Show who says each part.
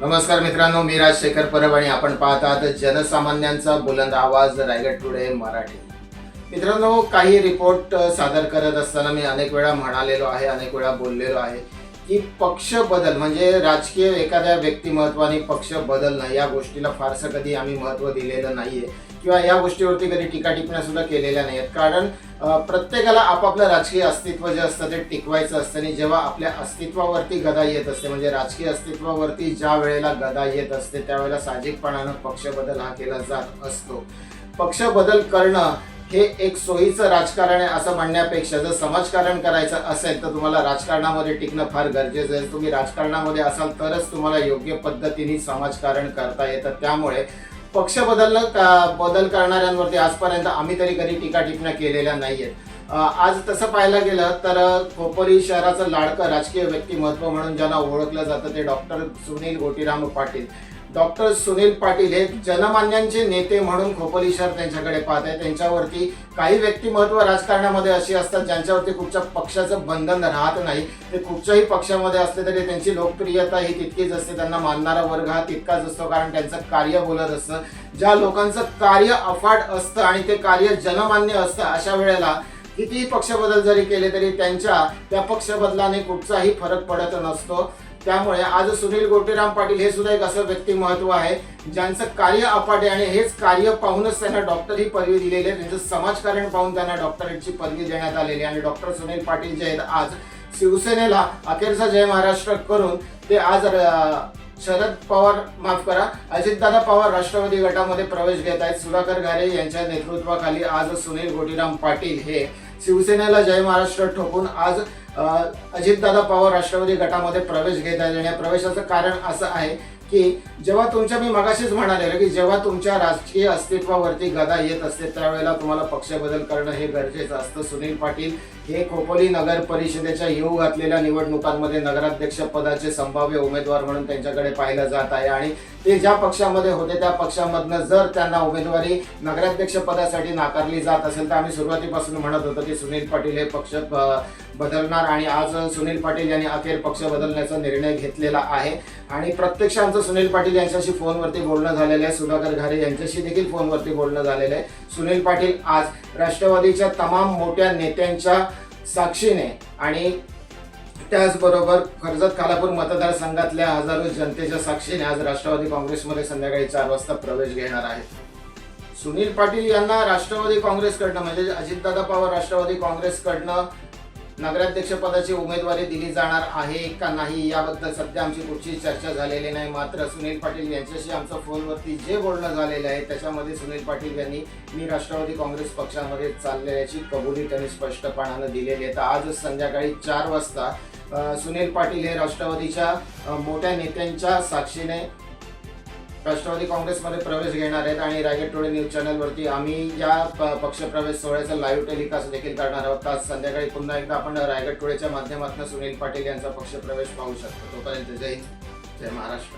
Speaker 1: नमस्कार मित्रांनो मी राजशेखर परब आणि आपण पाहत आहात जनसामान्यांचा बुलंद आवाज रायगड टुडे मराठी. मित्रांनो काही रिपोर्ट सादर करत असताना मी अनेक वेळा म्हणालेलो आहे अनेक वेळा बोललेलो आहे की पक्ष बदल म्हणजे राजकीय एखाद्या व्यक्तिमत्वाने पक्ष बदलणं या गोष्टीला फारसं कधी आम्ही महत्त्व दिलेलं नाहीये किंवा या गोष्टीवरती कधी टीका टिप्पण्या सुद्धा केलेल्या नाहीत कारण प्रत्येकाला आपापलं राजकीय अस्तित्व जे असतं ते टिकवायचं असतं आणि जेव्हा आपल्या अस्तित्वावरती गदा येत असते म्हणजे राजकीय अस्तित्वावरती ज्या वेळेला गदा येत असते त्यावेळेला साहजिकपणानं पक्ष बदल हा केला जात असतो. पक्ष बदल करणं हे एक सोयीचं राजकारण आहे असं म्हणण्यापेक्षा जर समाजकारण करायचं असेल तर तुम्हाला राजकारणामध्ये टिकणं फार गरजेचं आहे. तुम्ही राजकारणामध्ये असाल तरच तुम्हाला योग्य पद्धतीने समाजकारण करता येतं. त्यामुळे पक्ष बदलणं का- बदल करणाऱ्यांवरती आजपर्यंत आम्ही तरी कधी टीका टिपण्या केलेल्या नाहीयेत. आज तसं पाहायला गेलं तर खोपोली शहराचं लाडकं राजकीय व्यक्तिमत्व म्हणून ज्यांना ओळखलं जातं ते डॉक्टर सुनील गोटीराम पाटील. डॉक्टर सुनील पाटील हे जनमान्यांचे नेते म्हणून खोपोली शहर त्यांच्याकडे पाहत आहे त्यांच्यावरती काही व्यक्तिमत्व राजकारणामध्ये अशी असतात ज्यांच्यावरती कुठच्या पक्षाचं बंधन राहत नाही. ते कुठच्याही पक्षामध्ये असले तरी त्यांची लोकप्रियता ही तितकीच असते. त्यांना मानणारा वर्ग हा तितकाच असतो कारण त्यांचं कार्य बोलत असतं. ज्या लोकांचं कार्य अफाट असतं आणि ते कार्य जनमान्य असतं अशा वेळेला कितीही पक्ष बदल जरी केले तरी त्यांच्या त्या पक्षबदलाने कुठचाही फरक पडत नसतो. त्यामुळे आज सुनील गोटीराम पाटील हे सुद्धा एक असं व्यक्तिमत्व आहे ज्यांचं कार्य अपाटे आणि हेच कार्य पाहूनच त्यांना डॉक्टर ही पदवी दिलेली आहे. त्यांचं समाजकारण पाहून त्यांना डॉक्टरेटची पदवी देण्यात आलेली आणि डॉक्टर सुनील पाटील जे आहेत आज शिवसेनेला अखेरचा जय महाराष्ट्र करून ते आज शरद पवार माफ करा अजितदादा पवार राष्ट्रवादी गटामध्ये प्रवेश घेत आहेत. सुधाकर घारे यांच्या नेतृत्वाखाली आज सुनील गोटीराम पाटील हे शिवसेनेला जय महाराष्ट्र ठोकून आज अजितदादा पवार राष्ट्रवादी गटामध्ये प्रवेश घेत आहेत आणि या प्रवेशाचं कारण असं आहे की जेव्हा तुमच्या मी मगाशीच म्हणाले की जेव्हा तुमच्या राजकीय अस्तित्वावरती गदा येत असते त्यावेळेला तुम्हाला पक्ष बदल करणं हे गरजेचं असतं. सुनील पाटील हे खोपोली नगर परिषदेच्या येऊ घातलेल्या निवडणुकांमध्ये नगराध्यक्ष पदाचे संभाव्य उमेदवार म्हणून त्यांच्याकडे पाहिलं जात आहे. आणि ते ज्या पक्षामध्ये होते त्या पक्षामधनं जर त्यांना उमेदवारी नगराध्यक्ष पदासाठी नाकारली जात असेल तर आम्ही सुरुवातीपासून म्हणत होतो की सुनील पाटील हे पक्ष बदलणार. आणि आज सुनील पाटील यांनी अखेर पक्ष बदलण्याचा निर्णय घेतलेला आहे. आणि प्रत्यक्षांचं आमचं सुनील पाटील यांच्याशी फोनवरती बोलणं झालेलं आहे. सुधाकर घारे यांच्याशी देखील फोनवरती बोलणं झालेलं आहे. सुनील पाटील आज राष्ट्रवादीच्या तमाम मोठ्या नेत्यांच्या साक्षीने आणि त्याचबरोबर कर्जत खालापूर मतदारसंघातल्या हजारो जनतेच्या साक्षीने आज राष्ट्रवादी काँग्रेसमध्ये संध्याकाळी चार वाजता प्रवेश घेणार आहेत. सुनील पाटील यांना राष्ट्रवादी काँग्रेसकडनं म्हणजे अजितदादा पवार राष्ट्रवादी काँग्रेसकडनं नगराध्यक्षपदाची उमेदवारी दिली जाणार आहे का नाही याबद्दल सध्या आमची कुठची चर्चा झालेली नाही. मात्र सुनील पाटील यांच्याशी आमचं फोनवरती जे बोलणं झालेलं आहे त्याच्यामध्ये सुनील पाटील यांनी मी राष्ट्रवादी काँग्रेस पक्षामध्ये चाललेल्याची कबुली त्यांनी स्पष्टपणानं दिलेली आहे. तर आज संध्याकाळी चार वाजता सुनील पाटील हे राष्ट्रवादीच्या मोठ्या नेत्यांच्या साक्षीने राष्ट्रवादी काँग्रेसमध्ये प्रवेश घेणार आहेत आणि रायगड टोळे न्यूज चॅनलवरती आम्ही या पक्षप्रवेश सोहळ्याचा लाईव्ह टेलिकास्ट देखील करणार आहोत. आज संध्याकाळी पुन्हा एकदा आपण रायगड टोळेच्या माध्यमातून सुनील पाटील यांचा पक्षप्रवेश पाहू शकतो. तोपर्यंत जय हिंद जय महाराष्ट्र.